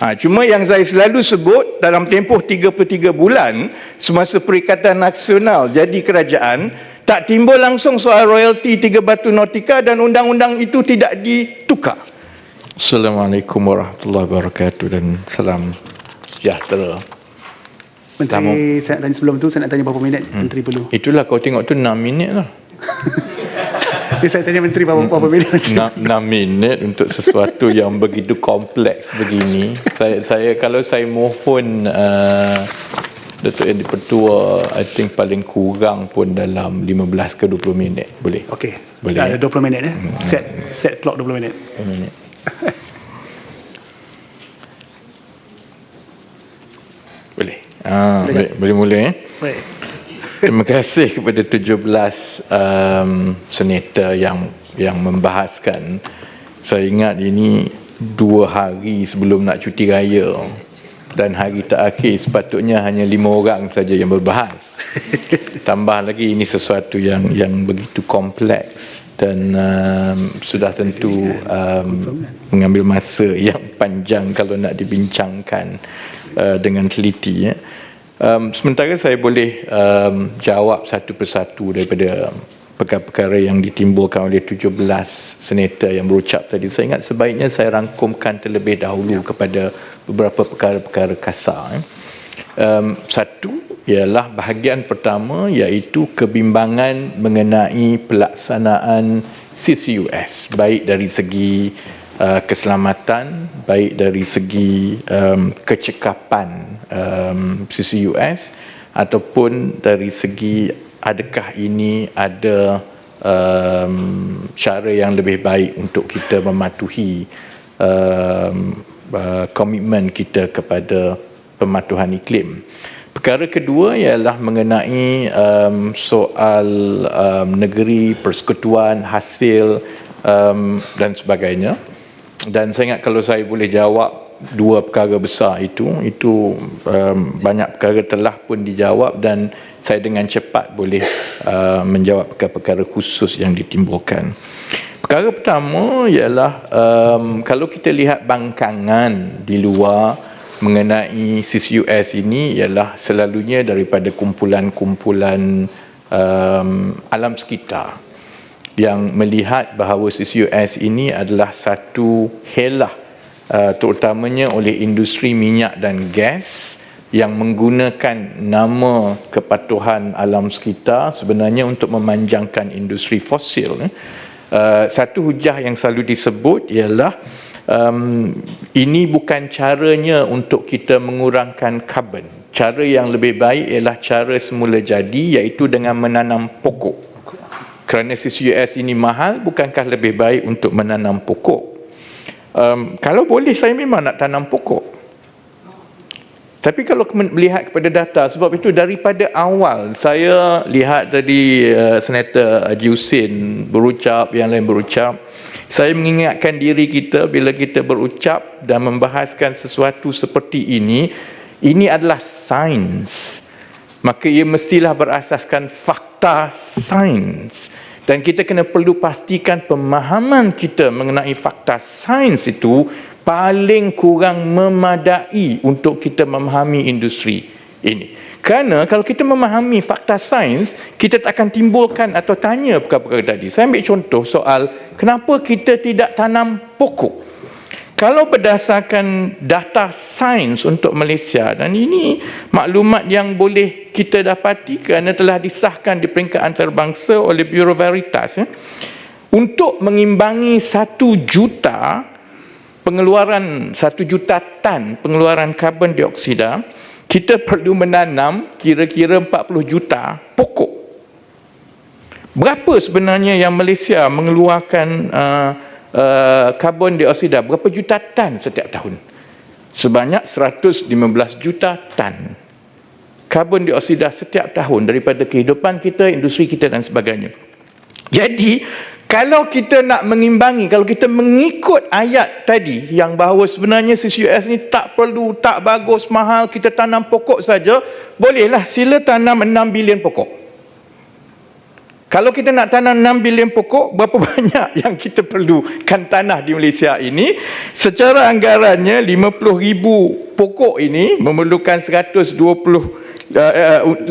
Ha, cuma yang saya selalu sebut dalam tempoh 33 bulan semasa Perikatan Nasional jadi kerajaan tak timbul langsung soal royalti tiga batu nautika dan undang-undang itu tidak ditukar. Assalamualaikum warahmatullahi wabarakatuh dan salam sejahtera. Menteri, saya nak tanya sebelum tu, saya nak tanya berapa minit Hmm. Menteri perlu. Itulah kau tengok tu 6 minit lah. Jadi saya tanya Menteri berapa, minit. 6, 6 minit untuk sesuatu yang begitu kompleks begini. Saya saya kalau saya mohon uh, Datuk Yang Dipertua, I think paling kurang pun dalam 15 ke 20 minit. Boleh? Okey. Boleh, eh? ada 20 minit ya. Set set clock 20 minit. 20 minit. boleh. Ah, boleh, boleh mula eh. Baik. Terima kasih kepada 17 um, senator yang yang membahaskan. Saya ingat ini dua hari sebelum nak cuti raya dan hari terakhir sepatutnya hanya lima orang saja yang berbahas. Tambah lagi ini sesuatu yang yang begitu kompleks dan um, sudah tentu um, mengambil masa yang panjang kalau nak dibincangkan uh, dengan teliti. Ya. Um, sementara saya boleh um, jawab satu persatu daripada perkara-perkara yang ditimbulkan oleh 17 senator yang berucap tadi. Saya ingat sebaiknya saya rangkumkan terlebih dahulu kepada beberapa perkara-perkara kasar. Eh. Um, satu ialah bahagian pertama iaitu kebimbangan mengenai pelaksanaan CCUS baik dari segi uh, keselamatan baik dari segi um, kecekapan um, CCUS ataupun dari segi adakah ini ada um, cara yang lebih baik untuk kita mematuhi um, uh, komitmen kita kepada pematuhan iklim. Perkara kedua ialah mengenai um, soal um, negeri, persekutuan, hasil um, dan sebagainya. Dan saya ingat kalau saya boleh jawab dua perkara besar itu, itu um, banyak perkara telah pun dijawab dan saya dengan cepat boleh uh, menjawab perkara-perkara khusus yang ditimbulkan. Perkara pertama ialah um, kalau kita lihat bangkangan di luar mengenai CCUS ini ialah selalunya daripada kumpulan-kumpulan um, alam sekitar yang melihat bahawa CCUS ini adalah satu helah uh, terutamanya oleh industri minyak dan gas yang menggunakan nama kepatuhan alam sekitar sebenarnya untuk memanjangkan industri fosil. Uh, satu hujah yang selalu disebut ialah um, ini bukan caranya untuk kita mengurangkan karbon. Cara yang lebih baik ialah cara semula jadi iaitu dengan menanam pokok. Kerana CCUS ini mahal, bukankah lebih baik untuk menanam pokok? Um, kalau boleh saya memang nak tanam pokok. Tapi kalau melihat kepada data, sebab itu daripada awal saya lihat tadi uh, Senator Haji Hussein berucap, yang lain berucap, saya mengingatkan diri kita bila kita berucap dan membahaskan sesuatu seperti ini, ini adalah sains. Maka ia mestilah berasaskan fakta sains. Dan kita kena perlu pastikan pemahaman kita mengenai fakta sains itu paling kurang memadai untuk kita memahami industri ini. Kerana kalau kita memahami fakta sains, kita tak akan timbulkan atau tanya perkara-perkara tadi. Saya ambil contoh soal kenapa kita tidak tanam pokok. Kalau berdasarkan data sains untuk Malaysia dan ini maklumat yang boleh kita dapati kerana telah disahkan di peringkat antarabangsa oleh Bureau Veritas ya, untuk mengimbangi satu juta pengeluaran satu juta tan pengeluaran karbon dioksida kita perlu menanam kira-kira 40 juta pokok. Berapa sebenarnya yang Malaysia mengeluarkan uh, uh, karbon dioksida berapa juta tan setiap tahun? Sebanyak 115 juta tan. Karbon dioksida setiap tahun daripada kehidupan kita industri kita dan sebagainya. Jadi kalau kita nak mengimbangi, kalau kita mengikut ayat tadi yang bahawa sebenarnya CCUS ni tak perlu, tak bagus, mahal, kita tanam pokok saja, bolehlah sila tanam 6 bilion pokok. Kalau kita nak tanam 6 bilion pokok, berapa banyak yang kita perlukan tanah di Malaysia ini? Secara anggarannya 50 ribu pokok ini memerlukan 120 uh, uh, 50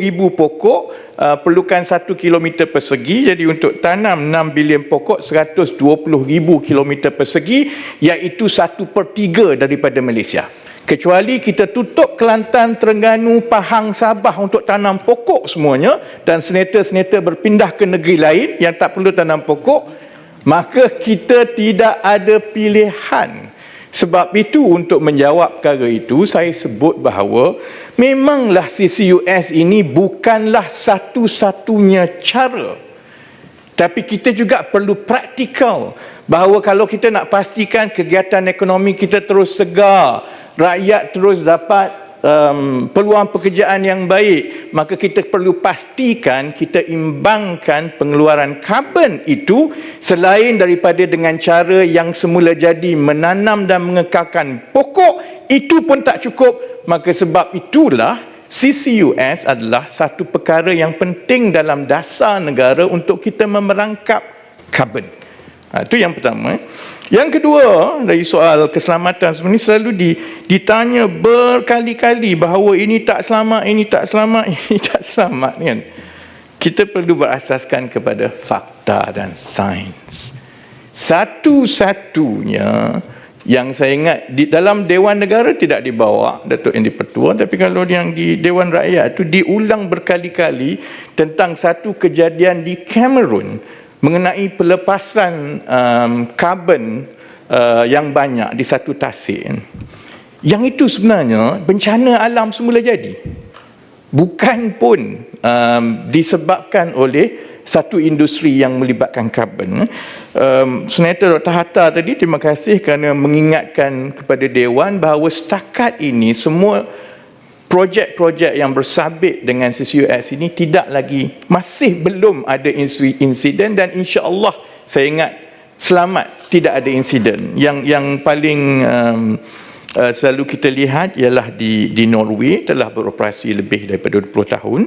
ribu pokok uh, perlukan 1 kilometer persegi. Jadi untuk tanam 6 bilion pokok 120 ribu kilometer persegi iaitu 1 per 3 daripada Malaysia. Kecuali kita tutup Kelantan, Terengganu, Pahang, Sabah untuk tanam pokok semuanya dan senator-senator berpindah ke negeri lain yang tak perlu tanam pokok, maka kita tidak ada pilihan. Sebab itu untuk menjawab perkara itu saya sebut bahawa memanglah CCUS ini bukanlah satu-satunya cara tapi kita juga perlu praktikal bahawa kalau kita nak pastikan kegiatan ekonomi kita terus segar, rakyat terus dapat um, peluang pekerjaan yang baik, maka kita perlu pastikan kita imbangkan pengeluaran karbon itu selain daripada dengan cara yang semula jadi menanam dan mengekalkan pokok, itu pun tak cukup, maka sebab itulah CCUS adalah satu perkara yang penting dalam dasar negara untuk kita memerangkap karbon. Ha, itu yang pertama. Yang kedua, dari soal keselamatan sebenarnya selalu di, ditanya berkali-kali bahawa ini tak selamat, ini tak selamat, ini tak selamat. Kan? Kita perlu berasaskan kepada fakta dan sains. Satu-satunya yang saya ingat di dalam Dewan Negara tidak dibawa Datuk Endi Petua tapi kalau yang di Dewan Rakyat itu diulang berkali-kali tentang satu kejadian di Cameroon mengenai pelepasan um, karbon uh, yang banyak di satu tasik yang itu sebenarnya bencana alam semula jadi bukan pun um, disebabkan oleh satu industri yang melibatkan karbon. Um, Senator Dr. Hatta tadi terima kasih kerana mengingatkan kepada Dewan bahawa setakat ini semua projek-projek yang bersabit dengan CCUS ini tidak lagi, masih belum ada insiden dan insya Allah saya ingat selamat tidak ada insiden. Yang yang paling um, uh, selalu kita lihat ialah di di Norway telah beroperasi lebih daripada 20 tahun.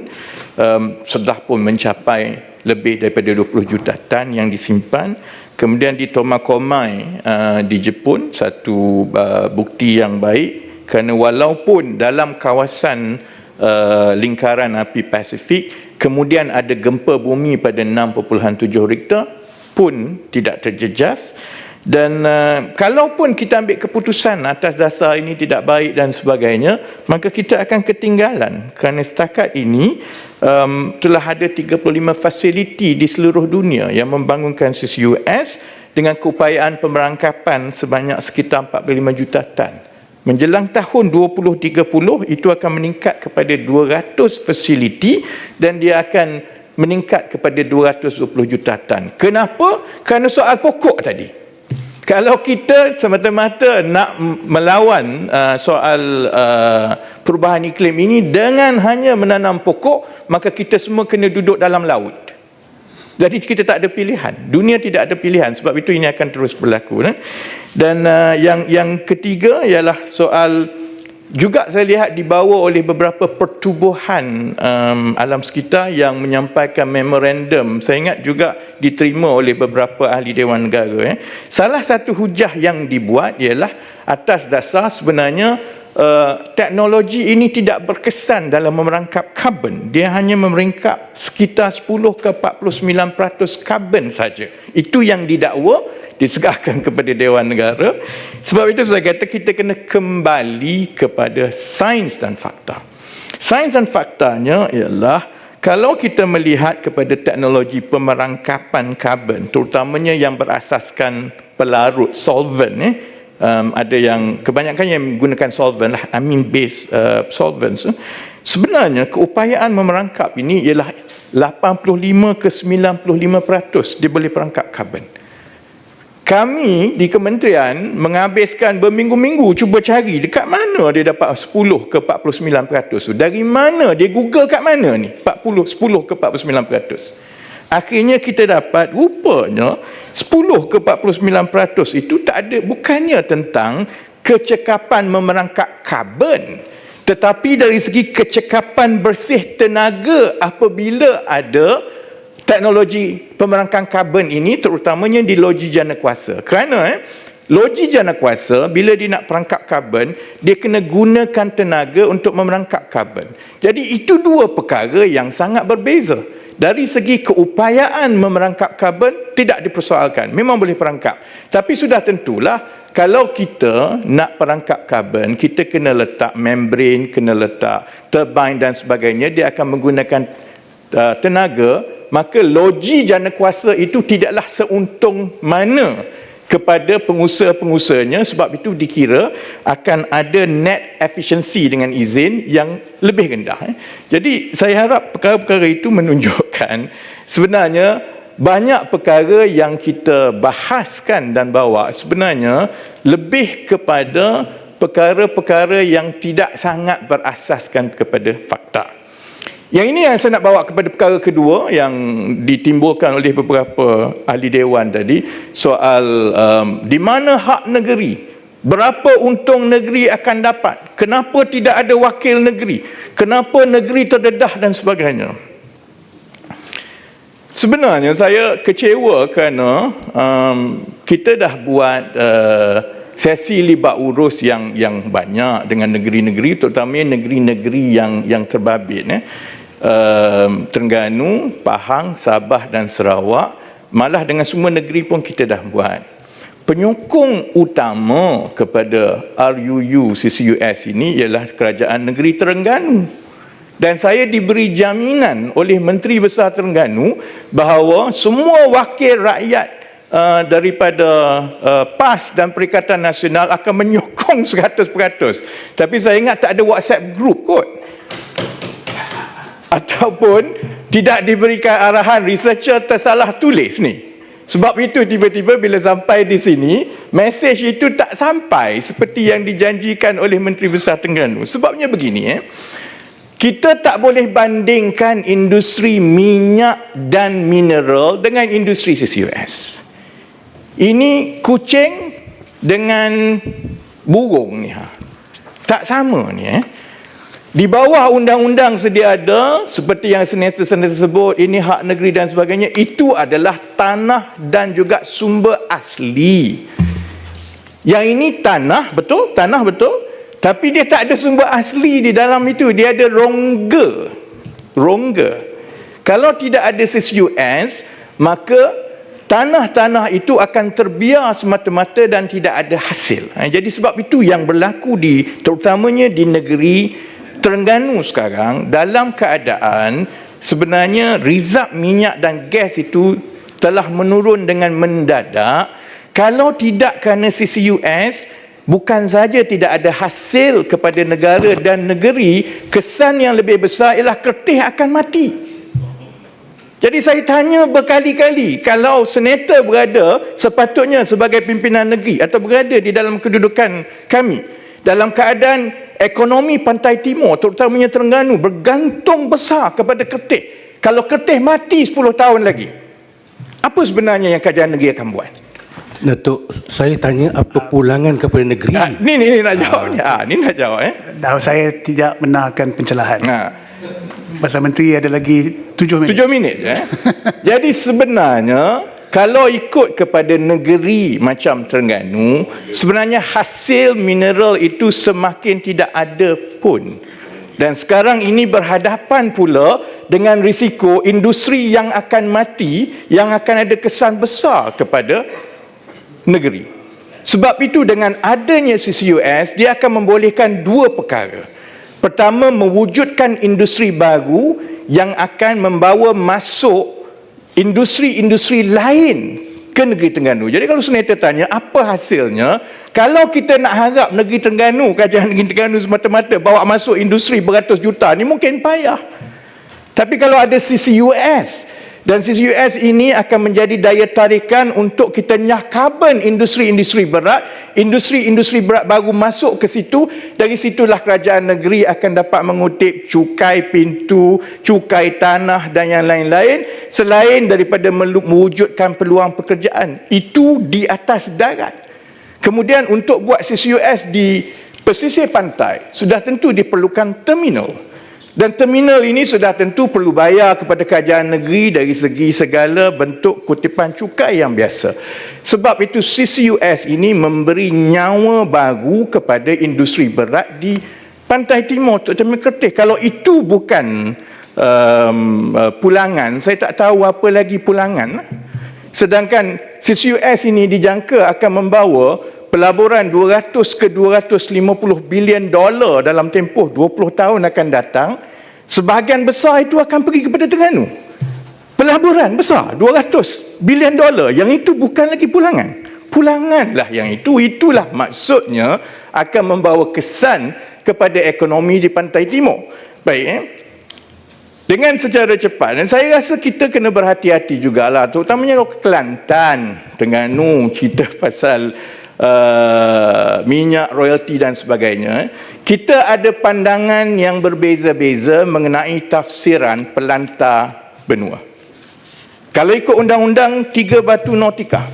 Um, sudah pun mencapai lebih daripada 20 juta tan yang disimpan. Kemudian di Tomakomai uh, di Jepun satu uh, bukti yang baik kerana walaupun dalam kawasan uh, lingkaran api Pasifik kemudian ada gempa bumi pada 6.7 Richter pun tidak terjejas dan uh, kalaupun kita ambil keputusan atas dasar ini tidak baik dan sebagainya maka kita akan ketinggalan kerana setakat ini um, telah ada 35 fasiliti di seluruh dunia yang membangunkan CCUS dengan keupayaan pemerangkapan sebanyak sekitar 45 juta tan. Menjelang tahun 2030 itu akan meningkat kepada 200 fasiliti dan dia akan meningkat kepada 220 juta tan. Kenapa? Kerana soal pokok tadi. Kalau kita semata-mata nak melawan uh, soal uh, perubahan iklim ini dengan hanya menanam pokok, maka kita semua kena duduk dalam laut. Jadi kita tak ada pilihan. Dunia tidak ada pilihan sebab itu ini akan terus berlaku. Eh? Dan uh, yang yang ketiga ialah soal juga saya lihat dibawa oleh beberapa pertubuhan um, alam sekitar yang menyampaikan memorandum. Saya ingat juga diterima oleh beberapa ahli Dewan Negara eh. salah satu hujah yang dibuat ialah atas dasar sebenarnya uh, teknologi ini tidak berkesan dalam memerangkap karbon. Dia hanya memerangkap sekitar 10 ke 49% karbon saja. Itu yang didakwa disegahkan kepada Dewan Negara. Sebab itu saya kata kita kena kembali kepada sains dan fakta. Sains dan faktanya ialah kalau kita melihat kepada teknologi pemerangkapan karbon, terutamanya yang berasaskan pelarut solvent, eh, um, ada yang kebanyakan yang menggunakan solvent lah, amine based uh, solvents. Eh. Sebenarnya keupayaan memerangkap ini ialah 85 ke 95% dia boleh perangkap karbon kami di kementerian menghabiskan berminggu-minggu cuba cari dekat mana dia dapat 10 ke 49%. Dari mana dia Google kat mana ni? 40 10 ke 49%. Akhirnya kita dapat rupanya 10 ke 49% itu tak ada bukannya tentang kecekapan memerangkap karbon tetapi dari segi kecekapan bersih tenaga apabila ada teknologi pemerangkang karbon ini terutamanya di loji jana kuasa. Kerana eh, loji jana kuasa bila dia nak perangkap karbon, dia kena gunakan tenaga untuk memerangkap karbon. Jadi itu dua perkara yang sangat berbeza. Dari segi keupayaan memerangkap karbon tidak dipersoalkan. Memang boleh perangkap. Tapi sudah tentulah kalau kita nak perangkap karbon, kita kena letak membrane, kena letak turbine dan sebagainya, dia akan menggunakan uh, tenaga, maka loji jana kuasa itu tidaklah seuntung mana kepada pengusaha-pengusahanya sebab itu dikira akan ada net efficiency dengan izin yang lebih rendah. eh. Jadi saya harap perkara-perkara itu menunjukkan sebenarnya banyak perkara yang kita bahaskan dan bawa sebenarnya lebih kepada perkara-perkara yang tidak sangat berasaskan kepada fakta. Yang ini yang saya nak bawa kepada perkara kedua yang ditimbulkan oleh beberapa ahli dewan tadi soal um, di mana hak negeri berapa untung negeri akan dapat kenapa tidak ada wakil negeri kenapa negeri terdedah dan sebagainya. Sebenarnya saya kecewa kerana um, kita dah buat uh, sesi libat urus yang yang banyak dengan negeri-negeri terutamanya negeri-negeri yang yang terbabit eh um, Terengganu, Pahang, Sabah dan Sarawak malah dengan semua negeri pun kita dah buat. Penyokong utama kepada RUU CCUS ini ialah kerajaan negeri Terengganu. Dan saya diberi jaminan oleh Menteri Besar Terengganu bahawa semua wakil rakyat uh, daripada uh, PAS dan Perikatan Nasional akan menyokong 100%. Tapi saya ingat tak ada WhatsApp group kot ataupun tidak diberikan arahan researcher tersalah tulis ni. Sebab itu tiba-tiba bila sampai di sini, mesej itu tak sampai seperti yang dijanjikan oleh Menteri Besar Terengganu. Sebabnya begini eh. Kita tak boleh bandingkan industri minyak dan mineral dengan industri CCUS. Ini kucing dengan burung ni ha. Tak sama ni eh. Di bawah undang-undang sedia ada seperti yang senator-senator sebut ini hak negeri dan sebagainya itu adalah tanah dan juga sumber asli. Yang ini tanah betul, tanah betul, tapi dia tak ada sumber asli di dalam itu, dia ada rongga. Rongga. Kalau tidak ada CCUS, maka tanah-tanah itu akan terbiar semata-mata dan tidak ada hasil. Ha, jadi sebab itu yang berlaku di terutamanya di negeri Terengganu sekarang dalam keadaan sebenarnya rizab minyak dan gas itu telah menurun dengan mendadak. Kalau tidak kerana CCUS bukan saja tidak ada hasil kepada negara dan negeri kesan yang lebih besar ialah kertih akan mati. Jadi saya tanya berkali-kali kalau senator berada sepatutnya sebagai pimpinan negeri atau berada di dalam kedudukan kami dalam keadaan ekonomi pantai timur terutamanya Terengganu bergantung besar kepada ketih kalau ketih mati 10 tahun lagi apa sebenarnya yang kerajaan negeri akan buat Datuk, saya tanya apa pulangan kepada negeri? ha, ni, ni ni nak jawab ni ha, ni nak jawab eh Dah saya tidak benarkan pencerahan. ha. Pasal Menteri ada lagi tujuh minit. Tujuh minit eh? Jadi sebenarnya kalau ikut kepada negeri macam Terengganu, sebenarnya hasil mineral itu semakin tidak ada pun. Dan sekarang ini berhadapan pula dengan risiko industri yang akan mati, yang akan ada kesan besar kepada negeri. Sebab itu dengan adanya CCUS, dia akan membolehkan dua perkara. Pertama, mewujudkan industri baru yang akan membawa masuk industri-industri lain ke negeri Terengganu. Jadi kalau senator tanya apa hasilnya, kalau kita nak harap negeri Terengganu, kerajaan negeri Terengganu semata-mata bawa masuk industri beratus juta, ni mungkin payah. Tapi kalau ada CCUS dan CCUS ini akan menjadi daya tarikan untuk kita nyah carbon industri-industri berat, industri-industri berat baru masuk ke situ, dari situlah kerajaan negeri akan dapat mengutip cukai pintu, cukai tanah dan yang lain-lain selain daripada mewujudkan peluang pekerjaan. Itu di atas darat. Kemudian untuk buat CCUS di pesisir pantai, sudah tentu diperlukan terminal Dan terminal ini sudah tentu perlu bayar kepada kerajaan negeri dari segi segala bentuk kutipan cukai yang biasa. Sebab itu CCUS ini memberi nyawa baru kepada industri berat di pantai timur terutama Kertih. Kalau itu bukan um, uh, pulangan, saya tak tahu apa lagi pulangan. Sedangkan CCUS ini dijangka akan membawa pelaburan 200 ke 250 bilion dolar dalam tempoh 20 tahun akan datang, sebahagian besar itu akan pergi kepada Terengganu. Pelaburan besar 200 bilion dolar yang itu bukan lagi pulangan. Pulanganlah yang itu itulah maksudnya akan membawa kesan kepada ekonomi di pantai timur. Baik eh? Dengan secara cepat dan saya rasa kita kena berhati-hati jugalah terutamanya Kelantan, Terengganu cerita pasal uh, minyak royalty dan sebagainya kita ada pandangan yang berbeza-beza mengenai tafsiran pelantar benua. Kalau ikut undang-undang tiga batu nautika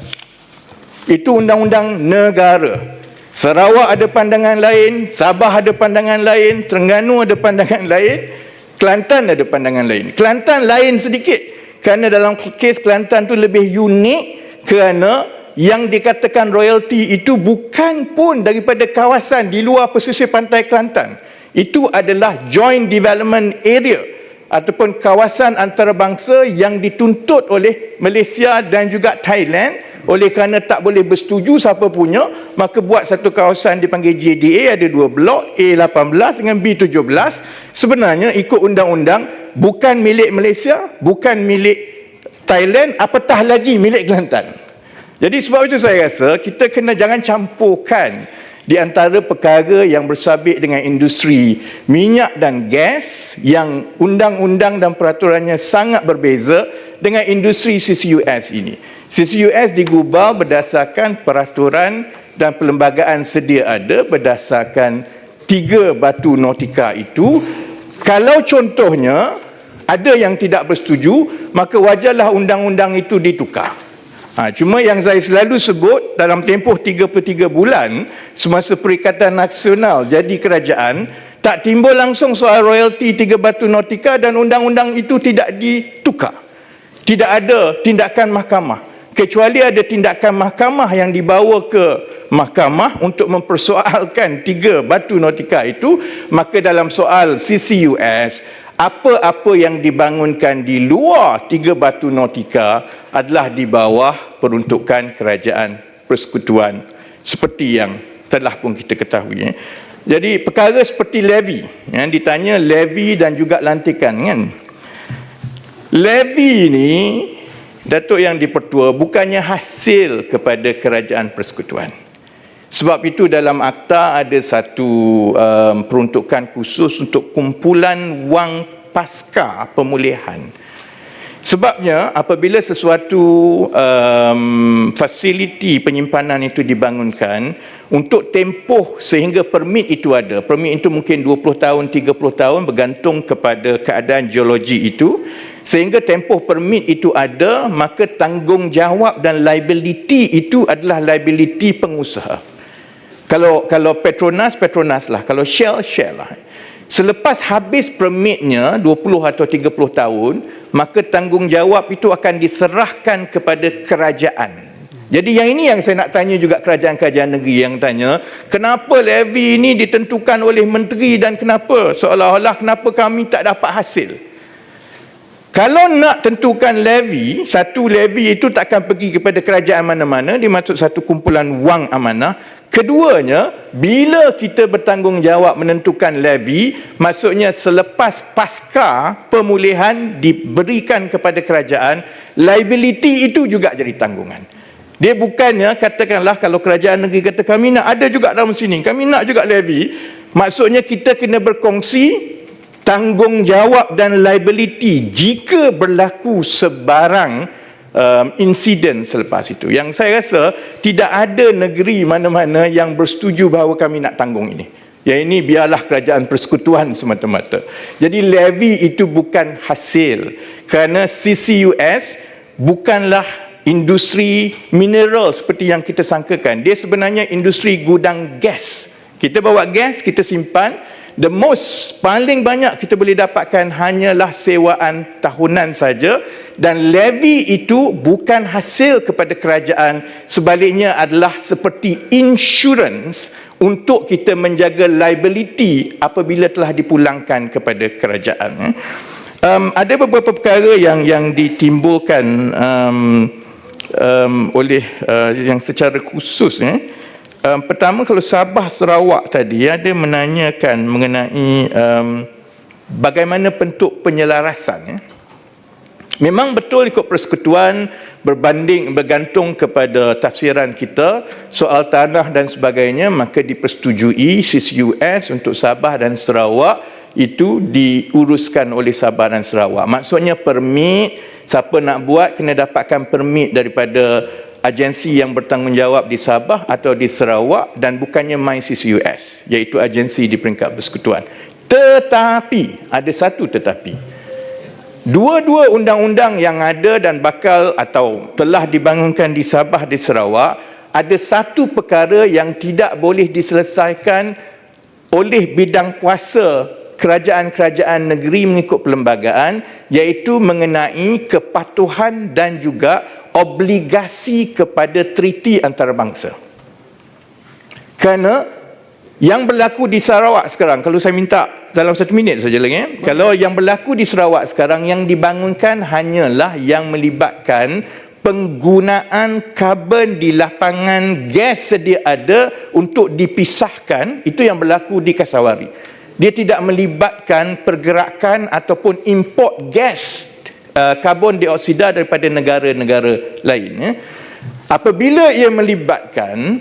itu undang-undang negara. Sarawak ada pandangan lain Sabah ada pandangan lain Terengganu ada pandangan lain Kelantan ada pandangan lain. Kelantan lain sedikit kerana dalam kes Kelantan tu lebih unik kerana yang dikatakan royalty itu bukan pun daripada kawasan di luar pesisir pantai Kelantan. Itu adalah joint development area ataupun kawasan antarabangsa yang dituntut oleh Malaysia dan juga Thailand. Oleh kerana tak boleh bersetuju siapa punya maka buat satu kawasan dipanggil JDA ada dua blok A18 dengan B17 sebenarnya ikut undang-undang bukan milik Malaysia bukan milik Thailand apatah lagi milik Kelantan jadi sebab itu saya rasa kita kena jangan campurkan di antara perkara yang bersabit dengan industri minyak dan gas yang undang-undang dan peraturannya sangat berbeza dengan industri CCUS ini. CCUS digubal berdasarkan peraturan dan perlembagaan sedia ada berdasarkan tiga batu nautika itu. Kalau contohnya ada yang tidak bersetuju, maka wajarlah undang-undang itu ditukar. Ha, cuma yang saya selalu sebut dalam tempoh 33 bulan semasa Perikatan Nasional jadi kerajaan tak timbul langsung soal royalty tiga batu nautika dan undang-undang itu tidak ditukar. Tidak ada tindakan mahkamah. Kecuali ada tindakan mahkamah yang dibawa ke mahkamah untuk mempersoalkan tiga batu nautika itu, maka dalam soal CCUS apa-apa yang dibangunkan di luar tiga batu nautika adalah di bawah peruntukan kerajaan persekutuan seperti yang telah pun kita ketahui. Jadi perkara seperti levy yang ditanya levy dan juga lantikan kan? Levy ini Datuk yang dipertua bukannya hasil kepada kerajaan persekutuan sebab itu dalam akta ada satu um, peruntukan khusus untuk kumpulan wang pasca pemulihan. Sebabnya apabila sesuatu um, fasiliti penyimpanan itu dibangunkan untuk tempoh sehingga permit itu ada. Permit itu mungkin 20 tahun, 30 tahun bergantung kepada keadaan geologi itu. Sehingga tempoh permit itu ada, maka tanggungjawab dan liability itu adalah liability pengusaha. Kalau kalau Petronas Petronas lah, kalau Shell Shell lah. Selepas habis permitnya 20 atau 30 tahun, maka tanggungjawab itu akan diserahkan kepada kerajaan. Jadi yang ini yang saya nak tanya juga kerajaan-kerajaan negeri yang tanya, kenapa levy ini ditentukan oleh menteri dan kenapa seolah-olah kenapa kami tak dapat hasil? Kalau nak tentukan levy, satu levy itu tak akan pergi kepada kerajaan mana-mana, dimaksud satu kumpulan wang amanah. Keduanya, bila kita bertanggungjawab menentukan levy, maksudnya selepas pasca pemulihan diberikan kepada kerajaan, liability itu juga jadi tanggungan. Dia bukannya katakanlah kalau kerajaan negeri kata kami nak ada juga dalam sini, kami nak juga levy, maksudnya kita kena berkongsi tanggungjawab dan liability jika berlaku sebarang um, insiden selepas itu. Yang saya rasa tidak ada negeri mana-mana yang bersetuju bahawa kami nak tanggung ini. Yang ini biarlah kerajaan persekutuan semata-mata. Jadi levy itu bukan hasil kerana CCUS bukanlah industri mineral seperti yang kita sangkakan. Dia sebenarnya industri gudang gas. Kita bawa gas, kita simpan the most paling banyak kita boleh dapatkan hanyalah sewaan tahunan saja. Dan levy itu bukan hasil kepada kerajaan. Sebaliknya adalah seperti insurance untuk kita menjaga liability apabila telah dipulangkan kepada kerajaan. Um, ada beberapa perkara yang yang ditimbulkan um, um, oleh uh, yang secara khusus eh Um, pertama kalau Sabah Sarawak tadi ada menanyakan mengenai um, bagaimana bentuk penyelarasan ya. Memang betul ikut persekutuan berbanding bergantung kepada tafsiran kita soal tanah dan sebagainya maka dipersetujui CCUS untuk Sabah dan Sarawak itu diuruskan oleh Sabah dan Sarawak. Maksudnya permit siapa nak buat kena dapatkan permit daripada agensi yang bertanggungjawab di Sabah atau di Sarawak dan bukannya MyCCUS iaitu agensi di peringkat persekutuan. Tetapi ada satu tetapi. Dua-dua undang-undang yang ada dan bakal atau telah dibangunkan di Sabah di Sarawak ada satu perkara yang tidak boleh diselesaikan oleh bidang kuasa kerajaan-kerajaan negeri mengikut perlembagaan iaitu mengenai kepatuhan dan juga obligasi kepada treaty antarabangsa. Kerana yang berlaku di Sarawak sekarang, kalau saya minta dalam satu minit saja lagi, eh? kalau yang berlaku di Sarawak sekarang yang dibangunkan hanyalah yang melibatkan penggunaan karbon di lapangan gas sedia ada untuk dipisahkan, itu yang berlaku di Kasawari. Dia tidak melibatkan pergerakan ataupun import gas uh, karbon dioksida daripada negara-negara lain ya. Apabila ia melibatkan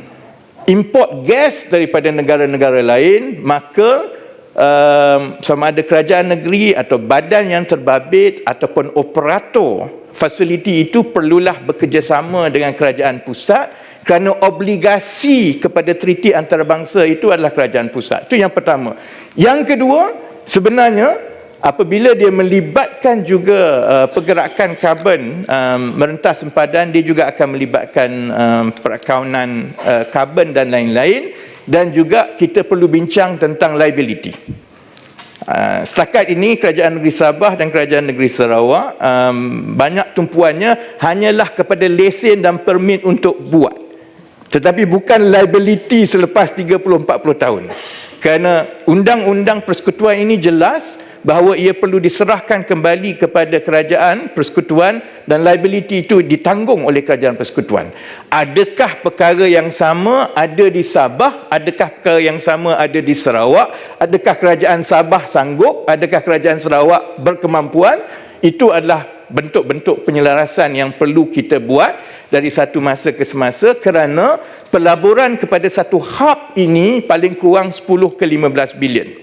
import gas daripada negara-negara lain maka um, sama ada kerajaan negeri atau badan yang terbabit ataupun operator fasiliti itu perlulah bekerjasama dengan kerajaan pusat kerana obligasi kepada treaty antarabangsa itu adalah kerajaan pusat. Itu yang pertama. Yang kedua, sebenarnya apabila dia melibatkan juga uh, pergerakan karbon um, merentas sempadan, dia juga akan melibatkan um, perakaunan uh, karbon dan lain-lain dan juga kita perlu bincang tentang liability. Uh, setakat ini kerajaan negeri Sabah dan kerajaan negeri Sarawak um, banyak tumpuannya hanyalah kepada lesen dan permit untuk buat tetapi bukan liability selepas 30-40 tahun. Kerana undang-undang persekutuan ini jelas bahawa ia perlu diserahkan kembali kepada kerajaan persekutuan dan liability itu ditanggung oleh kerajaan persekutuan. Adakah perkara yang sama ada di Sabah? Adakah perkara yang sama ada di Sarawak? Adakah kerajaan Sabah sanggup? Adakah kerajaan Sarawak berkemampuan? Itu adalah bentuk-bentuk penyelarasan yang perlu kita buat dari satu masa ke semasa kerana pelaburan kepada satu hub ini paling kurang 10 ke 15 bilion.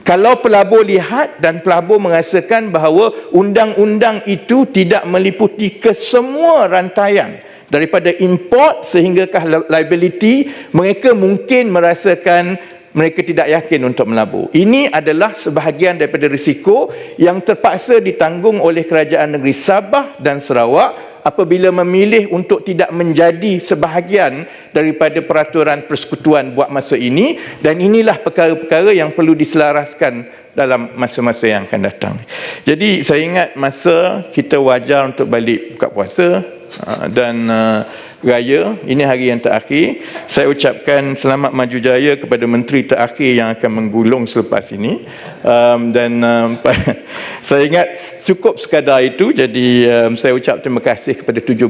Kalau pelabur lihat dan pelabur merasakan bahawa undang-undang itu tidak meliputi kesemua rantaian daripada import sehingga liability, mereka mungkin merasakan mereka tidak yakin untuk melabur. Ini adalah sebahagian daripada risiko yang terpaksa ditanggung oleh kerajaan negeri Sabah dan Sarawak apabila memilih untuk tidak menjadi sebahagian daripada peraturan persekutuan buat masa ini dan inilah perkara-perkara yang perlu diselaraskan dalam masa-masa yang akan datang. Jadi saya ingat masa kita wajar untuk balik buka puasa dan uh, raya ini hari yang terakhir saya ucapkan selamat maju jaya kepada menteri terakhir yang akan menggulung selepas ini. Um, dan um, saya ingat cukup sekadar itu jadi um, saya ucap terima kasih kepada 17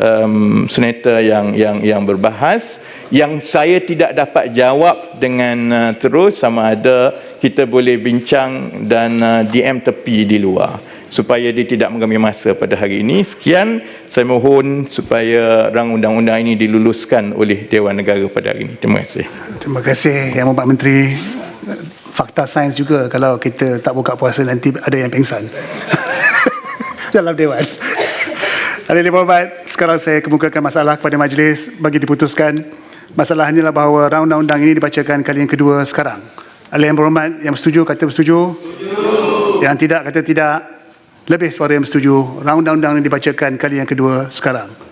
um, senator yang yang yang berbahas yang saya tidak dapat jawab dengan uh, terus sama ada kita boleh bincang dan uh, DM tepi di luar supaya dia tidak mengambil masa pada hari ini. Sekian, saya mohon supaya rang undang-undang ini diluluskan oleh Dewan Negara pada hari ini. Terima kasih. Terima kasih Yang Mohd Menteri. Fakta sains juga kalau kita tak buka puasa nanti ada yang pengsan. Dalam Dewan. Yang Mohd, sekarang saya kemukakan masalah kepada majlis bagi diputuskan. Masalah inilah bahawa rang undang-undang ini dibacakan kali yang kedua sekarang. Ahli Yang Berhormat, yang setuju kata bersetuju. Setuju. Yang tidak kata tidak. Lebih suara yang bersetuju, undang-undang ini dibacakan kali yang kedua sekarang.